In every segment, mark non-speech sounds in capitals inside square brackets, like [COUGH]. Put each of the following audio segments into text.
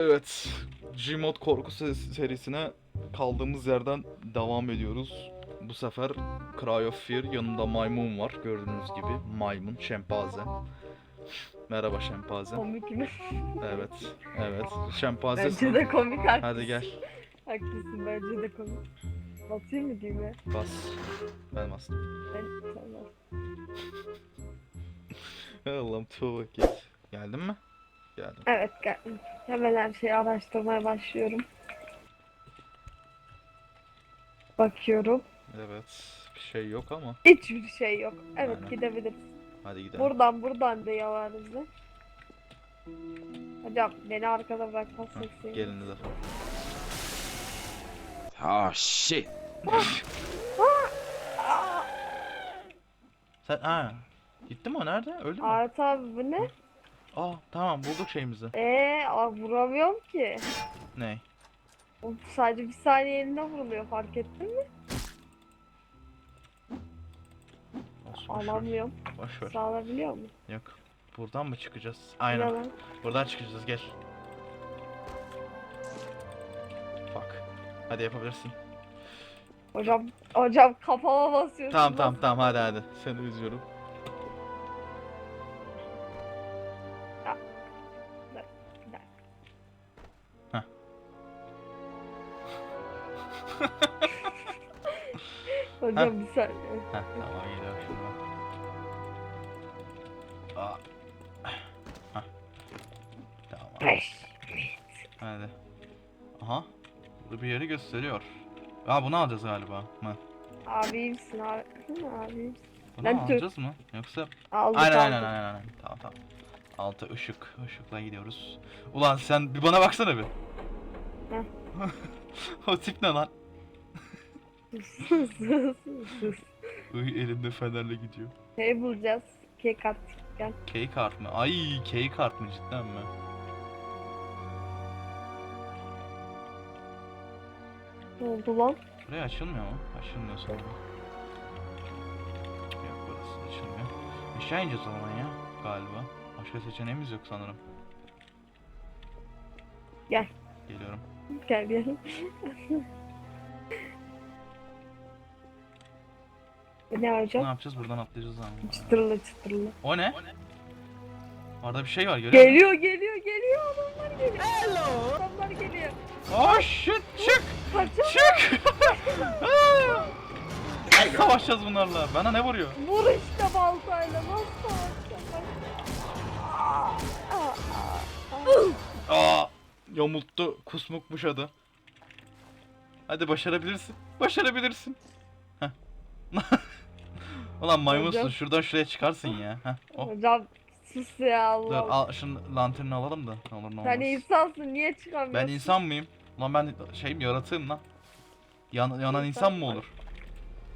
Evet, Gmod korku se- serisine kaldığımız yerden devam ediyoruz. Bu sefer Cry of Fear yanında maymun var gördüğünüz gibi maymun şempanze. Merhaba şempanze. Komik mi? Evet, evet. Şempanze. Bence de komik haklısın. Hadi gel. Haklısın bence de komik. Basayım mı düğme? Bas. Ben bastım. Ben sen bas. [LAUGHS] Allah'ım tuğba git. Geldin mi? Geldim. Evet geldim. Hemen her şeyi araştırmaya başlıyorum. Bakıyorum. Evet. Bir şey yok ama. Hiçbir şey yok. Evet Aynen. gidebiliriz. Hadi gidelim. Buradan buradan da yavarızı. Hocam beni arkada sevinirim. Gelin de. Oh shit. Sen ha. Gitti mi o nerede? Öldü mü? Artı abi bu ne? Aa tamam bulduk şeyimizi. Eee vuramıyorum ki. Ne? O sadece bir saniye eline vuruluyor fark ettin mi? Olsun. Alamıyorum. Boş ver. Sağlayabiliyor mu? Yok. Buradan mı çıkacağız? Aynen. Yalan. Buradan çıkacağız gel. Bak. Hadi yapabilirsin. Hocam hocam kafama basıyorsun. Tamam tamam tamam hadi hadi. Seni üzüyorum. Hocam bir saniye. Heh tamam geliyorum şimdi. Aa. Heh. Tamam. Hadi. Aha. Burada bir yeri gösteriyor. Aa bunu alacağız galiba. Mı? Abi iyi misin abi? Hı, abi iyi misin? Bunu Ben Türk. alacağız mı? Yoksa Aldık Aynen aldık. aynen aynen aynen. Tamam tamam. Altı ışık. Işıkla gidiyoruz. Ulan sen bir bana baksana bir. Heh. [LAUGHS] o tip ne lan? Iy, elinde fenerle gidiyor. şey bulacağız. Kek at. Gel. Key kart mı? Ay key kart mı cidden mi? Ne oldu lan? Buraya açılmıyor mu? Açılmıyor sanırım. Yok burası açılmıyor. Aşağı ineceğiz o zaman ya galiba. Başka seçeneğimiz yok sanırım. Gel. Geliyorum. Gel gel. Ne Ne yapacağız? Buradan atlayacağız ama. Çıtırlı çıtırlı. O ne? Orada bir şey var görüyor musun? Geliyor geliyor geliyor adamlar geliyor. Hello. Adamlar geliyor. Oh shit çık! Kaçın. Çık! [LAUGHS] Nasıl savaşacağız bunlarla? Bana ne vuruyor? Vur işte baltayla. Nasıl aa. Aa! Yamulttu, kusmukmuş adı. Hadi başarabilirsin. Başarabilirsin. Heh. [LAUGHS] Ulan maymunsun Hocam. şuradan şuraya çıkarsın ya. Heh. Oh. Hocam sus ya Dur Allah. al şunu lanternini alalım da ne olur ne olmaz. Sen insansın niye çıkamıyorsun? Ben insan mıyım? Ulan ben şeyim yaratığım lan. Yan, yanan insan mı olur?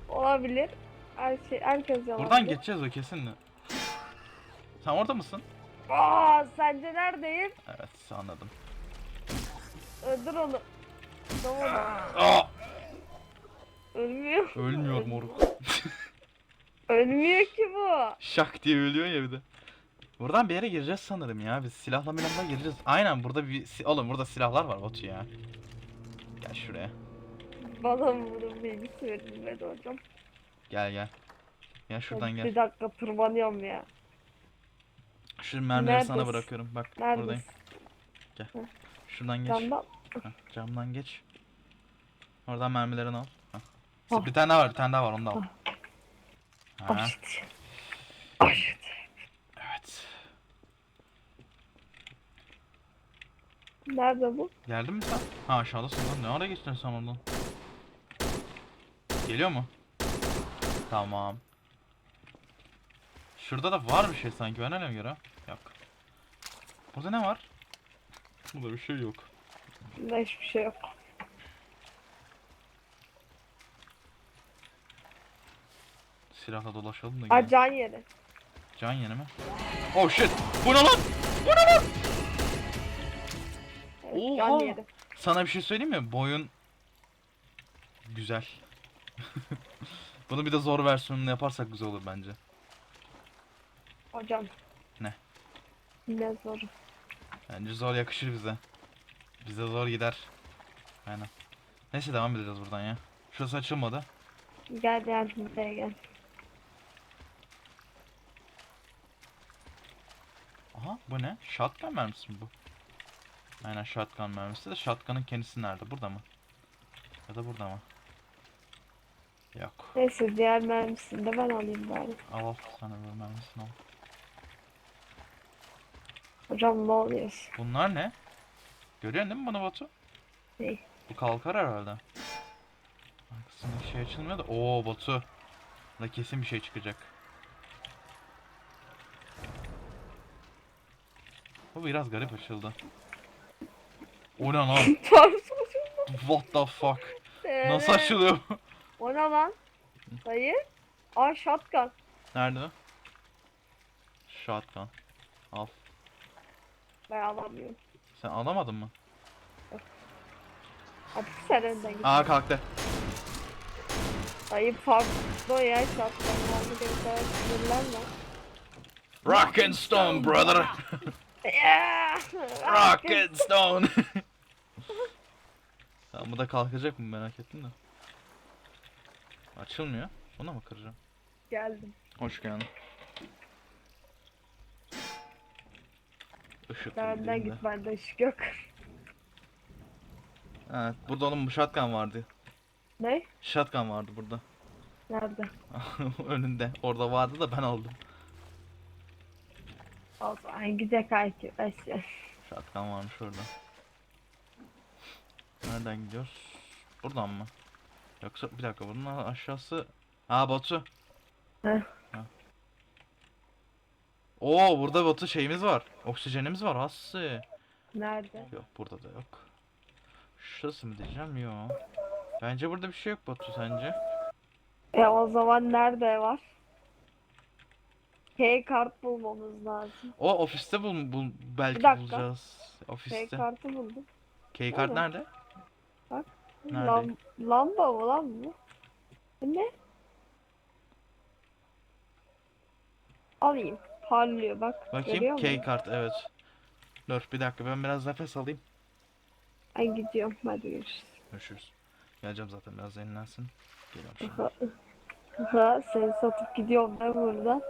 Olabilir. Her şey herkes yalan. Buradan geçeceğiz o kesinle. Sen orada mısın? Aa sence neredeyim? Evet anladım. Öldür onu. Tamam. Aa! Ölmüyor. Ölmüyor moruk. [LAUGHS] Ölmüyor ki bu. Şak diye ölüyor ya bir de. Buradan bir yere gireceğiz sanırım ya. Biz silahla milahla gireceğiz. Aynen burada bir... si- Oğlum burada silahlar var Batu ya. Gel şuraya. Bana bunun bilgisi verilmedi hocam? Gel gel. Gel şuradan Bir gel. dakika tırmanıyorum ya. Şu mermileri sana Neredesin? bırakıyorum. Bak buradayım. Neredesin? Şuradan geç. Camdan. Heh, camdan geç. Oradan mermilerini al. Heh. Ah. Bir tane daha var, bir tane daha var onu da al. Ha, Aşt. Aşt. evet. Nerede bu? Geldin mi sen? Ha aşağıdasın lan. Ne ara geçtin sen oradan? Geliyor mu? Tamam. Şurada da var bir şey sanki. Ben öyle mi göre? Yok. Burada ne var? Burada bir şey yok. Bunda hiçbir şey yok. Silahla dolaşalım da Aa gel. can yeri. Can yeni mi? Oh shit! Bu ne lan? Bu ne lan? Evet, can Oha! yeri. Sana bir şey söyleyeyim mi? Boyun güzel. [LAUGHS] Bunu bir de zor versiyonunu yaparsak güzel olur bence. Hocam. Ne? Ne zor. Bence zor yakışır bize. Bize zor gider. Aynen. Neyse devam edeceğiz buradan ya. Şurası açılmadı. Gel gel buraya gel. Aha bu ne? Shotgun mermisi mi bu? Aynen shotgun mermisi de shotgun'ın kendisi nerede? Burada mı? Ya da burada mı? Yok. Neyse diğer mermisini de ben alayım bari. Al al sana bir mermisini al. Hocam ne oluyor? Bunlar ne? Görüyorsun değil mi bunu Batu? Ne? Bu kalkar herhalde. Arkasındaki şey açılmıyor da. Oo Batu. Da kesin bir şey çıkacak. Bu biraz garip açıldı. O ne lan? [LAUGHS] What the fuck? Nasıl Ee, açılıyor? O ne lan? Dayı. Aa shotgun. Nerede? Shotgun. Al. Ben alamıyorum. Sen alamadın mı? Hadi sen önden git. Aa kalktı. Dayı pardon ya shotgun. Sinirlenme. Rock and stone brother. [LAUGHS] Yeah! Rock and [LAUGHS] stone. [LAUGHS] Tamam bu da kalkacak mı merak ettim de. Açılmıyor. Buna mı kıracağım? Geldim. Hoş geldin. Işık Benden bildiğinde. git bende ışık yok. Evet burada oğlum shotgun vardı. Ne? Shotgun vardı burada. Nerede? [LAUGHS] Önünde. Orada vardı da ben aldım. O zaman gidecek. Eşya. Shotgun varmış orada. Nereden gidiyoruz? Buradan mı? Yoksa bir dakika bunun aşağısı... Aa Batu. Heh. Ha. Oo burada Batu şeyimiz var. Oksijenimiz var Hassi. Nerede? Yok burada da yok. Şurası mı diyeceğim? Yok. Bence burada bir şey yok Batu sence? E o zaman nerede var? K kart bulmamız lazım. O ofiste bul, bul belki Bir dakika. bulacağız. K Ofiste. kartı buldum. Keycard Nerede? nerede? Nerede? Lam lamba mı lan bu? Bu ne? Alayım. Parlıyor bak. Bakayım. Görüyor musun? Keycard evet. Dur bir dakika ben biraz nefes alayım. Ben gidiyorum. Hadi görüşürüz. Görüşürüz. Geleceğim zaten biraz yenilensin. Geliyorum şimdi. Seni satıp gidiyorum ben buradan.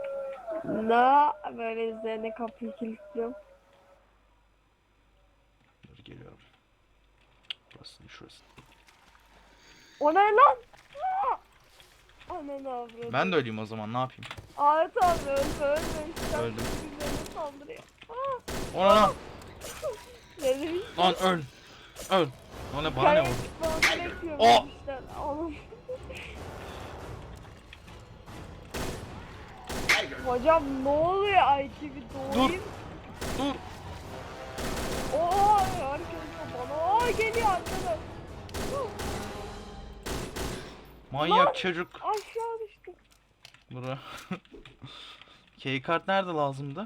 Na böyle üzerine kapıyı kilitliyorum. Dur geliyorum. Burası değil, şurası. O ne lan? Ananı avradım. Ben de öleyim o zaman ne yapayım? Ahmet abi öldü öldü. İşte Öldüm. birbirlerine saldırıyor. Aa! Ona lan! [LAUGHS] Dedim Lan öl! Öl! O ne bana ne oldu? Bana gerekiyor Aa! işte. Hocam ne oluyor gibi doğayım. Dur! Oo herkes bana Aa, geliyor arkadan. Huh, Manyak çocuk. Aşağı düştü. Bura. [LAUGHS] Keycard nerede lazımdı?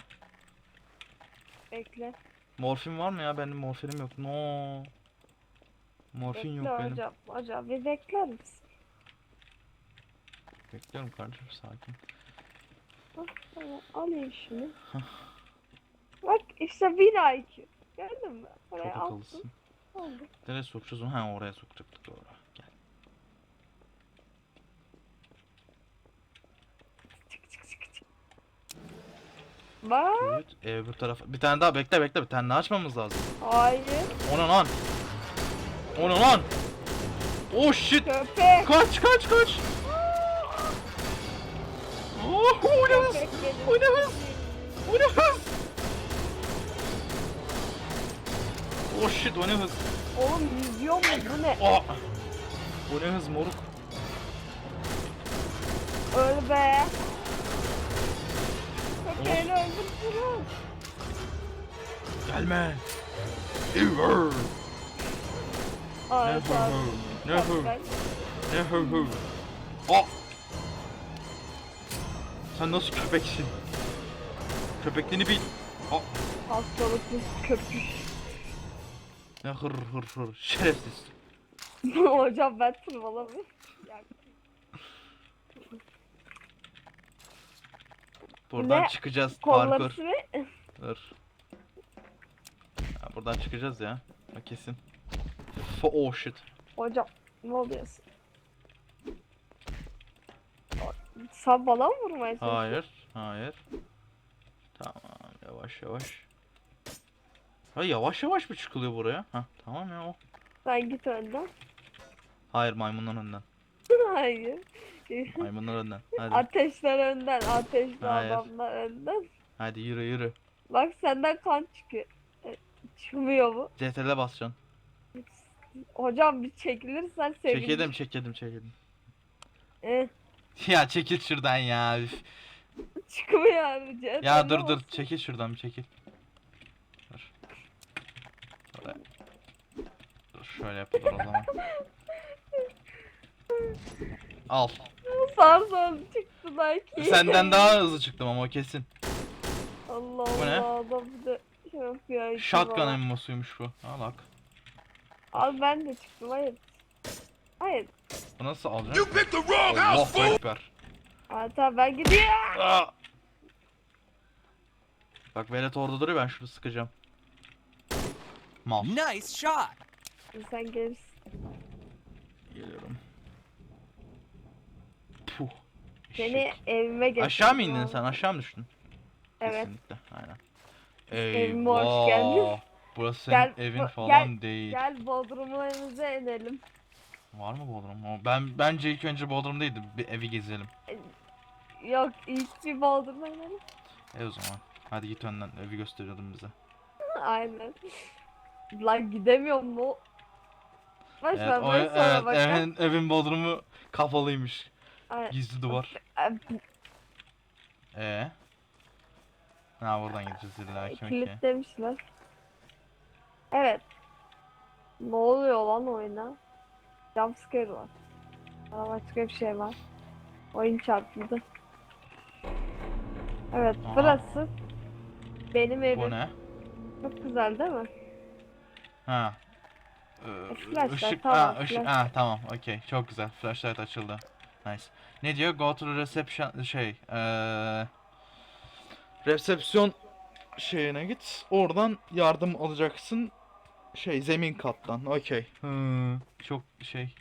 Bekle. Morfin var mı ya? Benim morfinim yok. No. Morfin Bekle yok benim. hocam. Hocam bir bekler misin? Bekliyorum kardeşim sakin. Tamam, alayım şunu. Bak işte bir IQ. Gördün mü? Çok Oraya attım. akıllısın. Oldu. Nereye sokacağız onu? Ha oraya sokacaktık doğru. Gel. Çık çık çık çık. Bak. Evet. Öbür tarafa. Bir tane daha bekle bekle. Bir tane daha açmamız lazım. Hayır. Ona lan. Ona lan. Oh shit. Köpek. Kaç kaç kaç. Oh, o ne hız. O ne hız. O ne hız. Oh shit o ne hız. Oğlum yüzüyor mu? Bu ne? Oh. O ne hız moruk. Öl be. Köpeğini öldürsün. Gelme. Ever. Ne tamam. hı hı. Ne hı. Ben- Ne hı hı. Oh. Sen nasıl köpeksin? Köpekliğini bil. Oh. Hastalıklı köpük. Ne hır hır hır. Şerefsiz. [LAUGHS] Hocam ben tırmalamıyorum. Ya, Buradan Ne? çıkacağız parkur. Dur. Buradan çıkacağız ya. Ha, kesin. Oh shit. Hocam ne oluyorsun? Sen bana mı vurmaya çalışıyorsun? Hayır. Hayır. Tamam yavaş yavaş. Ha yavaş yavaş mı çıkılıyor buraya? Ha tamam ya o. Sen git önden. Hayır maymunlar önden. [LAUGHS] Hayır. Maymunlar önden. Hadi. Ateşler önden. Ateşli Hayır. adamlar önden. Hadi yürü yürü. Bak senden kan çıkıyor. E, Çıkmıyor mu? CTRL'e basacaksın. Hocam bir çekilirsen sevinirim. Çekelim çekelim çekelim. Eh, [LAUGHS] Ya çekil şuradan ya. üf. çıkmıyor abi. CTRL Ya dur dur olsun. çekil şuradan bir çekil. Dur. Şöyle. Dur şöyle yapılır o zaman. [LAUGHS] Al. Sağ sol çıktı belki. Senden [LAUGHS] daha hızlı çıktım ama o kesin. Allah Bu ne? Allah adam bir de şey yapıyor. Shotgun emmosuymuş bu. Al bak. Al ben de çıktım hayır. Hayır. Bu nasıl You alacaksın? picked the wrong Allah house, fool! ekber. Tamam ben gidiyorum. Aa! Bak velet orada duruyor ben şunu sıkacağım. Mal. Nice shot. Sen gelirsin. Geliyorum. Puh. Seni Eşek. evime getirdim. Aşağı mı indin sen? Aşağı mı düştün? Evet. Kesinlikle. Aynen. Evime hoş geldin. Eyvah. Burası senin Gel, evin bu- falan gel, değil. Gel Bodrum'umuza inelim. Var mı Bodrum? Ben bence ilk önce Bodrum'daydı. Bir evi gezelim. Yok ilk bir Bodrum'a inelim. E o zaman. Hadi git önden. Evi gösteriyordun bize. [LAUGHS] Aynen. Lan gidemiyor mu? Boş Evet, ver o, sonra evet evin, evin Bodrum'u kapalıymış. Ay, Gizli duvar. Ee. [LAUGHS] Ha buradan gideceğiz illa ki. okey. Kilitlemişler. Evet. Ne oluyor lan oyuna? Jumpscare var. Aa, başka bir şey var. Oyun çarpıldı. Evet Aha. burası benim Bu evim. ne? Çok güzel değil mi? Ha. E, Ee, flashlight, ışık, tamam, ha, ışık, flash- ha tamam, okey, çok güzel. Flashlight açıldı. Nice. Ne diyor? Go to the reception, şey, eee... Resepsiyon şeyine git. Oradan yardım alacaksın. Şey, zemin kattan. Okey. Hı, çok şey.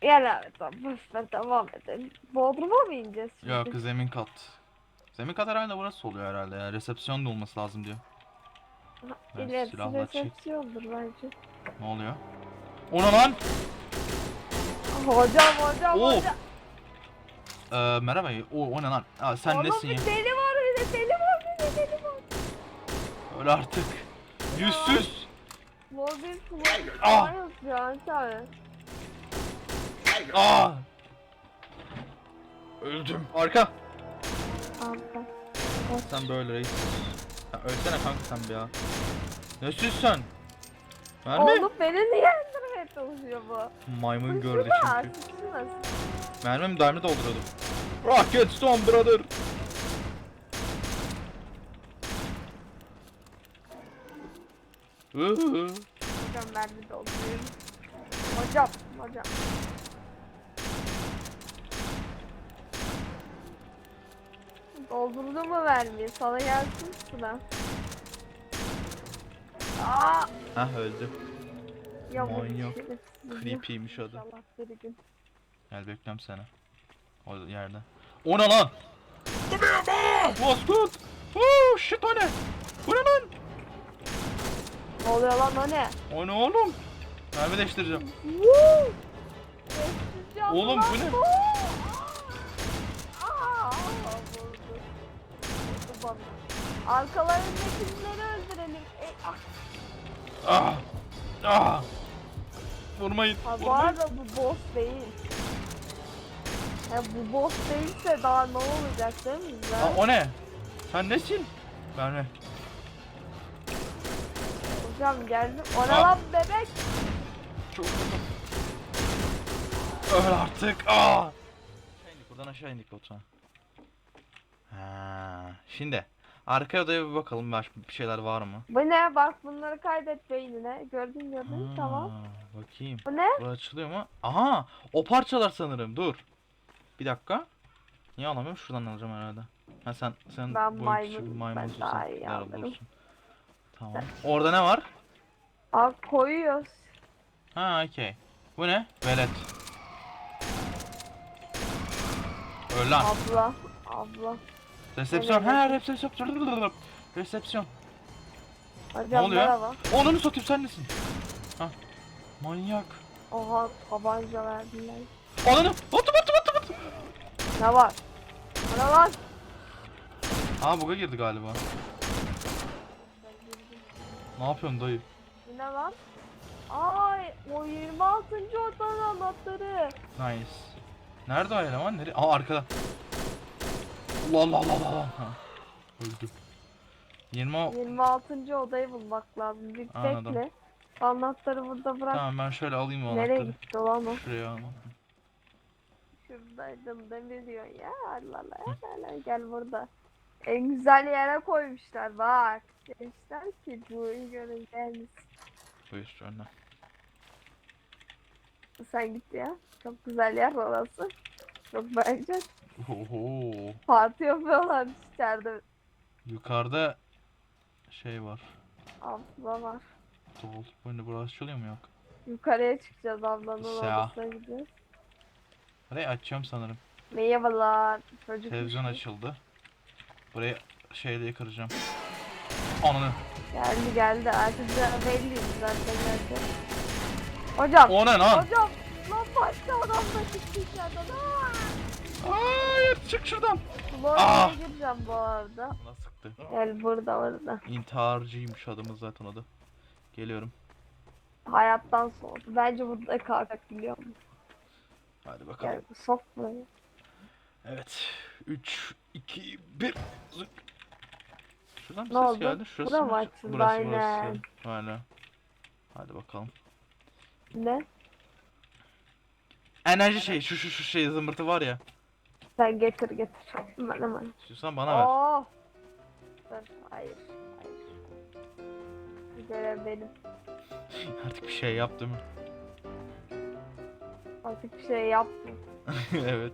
Gel abi tamam boş ver devam edelim. Bodrum'a mı ineceğiz şimdi? Yok, zemin kat. Zemin kat herhalde burası oluyor herhalde ya. Resepsiyon da olması lazım diyor. Ha, Ben İlerisi silahla çek- resepsiyondur bence. Ne oluyor? O ne lan? Hocam hocam Oo. hocam. Ee, merhaba. O, o ne lan? Aa, sen Oğlum nesin ya? bir deli var bir de deli var bir de deli var. Öyle artık. Yüzsüz. Mobil Ah! falan yazıyor Antalya. Aa! Öldüm. Arka. Arka. Sen böyle reis. Ya ölsene kanka sen bir ya. Nesin sen? Mermi. Oğlum beni niye öldürmeye çalışıyor bu? Maymun gördü çünkü. Mermim diamond dolduruyordum. Rocket Stone brother. Hocam ben bir dolduruyorum. Hocam, hocam. Doldurdu mu vermeyi? Sana gelsin sıra. Aa! Hah öldü. Ya bu Manyak. şerefsiz ya. İnşallah bir gün. Gel bekliyorum seni. O yerde. O ne lan? Give me a bomb! What's good? Oh shit o ne? Bu ne lan? Ne oluyor lan o ne? O ne oğlum? Mermi değiştireceğim. Woo! Oğlum, bu ne? Woo! Aa! Aa, vurdu. Vurdu bana. Arkalarındakileri öldürelim. E, ah. Ah! Ah! Vurmayın. Ha, bu Vurmayın. arada bu boss değil. Ya bu boss değilse daha ne olacak değil mi? Aa, o ne? Sen nesin? Mermi. Hocam geldim. O ne Aa. lan bebek? Öl artık. Aa! Aşağı indik buradan aşağı indik Batuhan. Ha, şimdi arka odaya bir bakalım baş bir şeyler var mı? Bu ne? Bak bunları kaydet beynine. Gördün gördün tamam. Ha, Bakayım. Bu ne? Bu açılıyor mu? Aha! O parçalar sanırım. Dur. Bir dakika. Niye alamıyorum? Şuradan alacağım herhalde. Ha sen sen Ben bu maymun- küçük ben daha iyi bulursun. Tamam. Orada ne var? Abi koyuyoruz. Ha okey. Bu ne? Velet. Öl lan. Abla. Abla. Resepsiyon. Evet. Ha resepsiyon. Resepsiyon. Hocam oluyor? merhaba. Onunu satayım sen nesin? Ha. Manyak. Oha tabanca verdiler. Ananı. Attım attım attım attım. Ne var? Ne var? Aa buga girdi galiba. Ne yapıyorsun dayı? Ne lan? Ay o 26. odanın anahtarı. Nice. Nerede o eleman? Nereye? Aa arkada. Allah Allah Allah Allah. Ha. Öldü. 20 o- 26. odayı bulmak lazım. Bir Anladım. bekle. Anahtarı burada bırak. Tamam ben şöyle alayım o Nereye anahtarı. gitti lan o? Şuraya alalım. Şuradaydım demir diyor ya. Allah. Allah, Gel burada. En güzel yere koymuşlar bak. Demişler ki bu görün gelmiş. Buyur önüne. Sen git ya. Çok güzel yer orası. Çok bence. Oho. Parti yapıyorlar içeride. Yukarıda şey var. Abla var. Dol. Bu ne burası açılıyor mu yok? Yukarıya çıkacağız ablanın Sağ. odasına gidiyoruz. Burayı açacağım sanırım. Merhabalar. Çocuk Televizyon işi. açıldı. Burayı şeyle kıracağım. Ananı. Geldi geldi. Artık belliydi zaten geldi. Hocam. O ne lan? Hocam. Lan başka adam da çıktı içeriden. Hayır çık şuradan. Bu Ah! gireceğim bu arada. Buna sıktı. Gel burada burada. İntiharcıymış adımız zaten o da. Geliyorum. Hayattan soğudu. Bence burada kalkak biliyor musun? Hadi bakalım. Gel sok burayı. Evet. 3, 2, 1. Zık. Şuradan bir Ne ses oldu? geldi. Şurası Bura mı? Burası Aynen. burası. Aynen. Hadi bakalım. Ne? Enerji şey şu şu şu şey zımbırtı var ya. Sen getir getir. Hemen hemen. İstiyorsan bana ver. Oh. Dur. Hayır. Hayır. Görev benim. [LAUGHS] Artık bir şey yaptım. Artık bir şey yaptım. [LAUGHS] evet.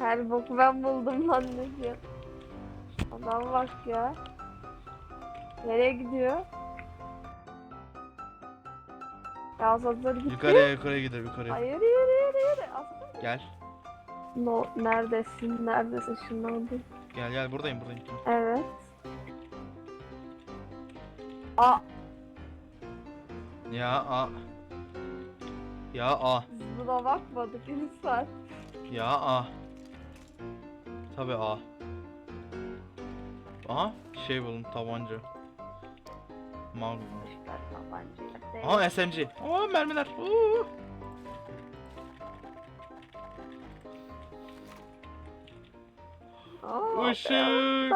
Her boku ben buldum lan ne diyor. Adam bak ya. Nereye gidiyor? Ya hazır gitti. Yukarıya yukarıya gider yukarıya. Hayır yürü yürü yürü. Aslında. Gel. No, neredesin? Neredesin? Şundan bir. Gel gel buradayım buradayım. Evet. Aa, Ya a. Ya a. buna bakmadık lütfen. Ya a. Tabi a. Aha şey buldum tabanca. Magnum. Aha SMG. Aa mermiler. Oo. Aa, Işık.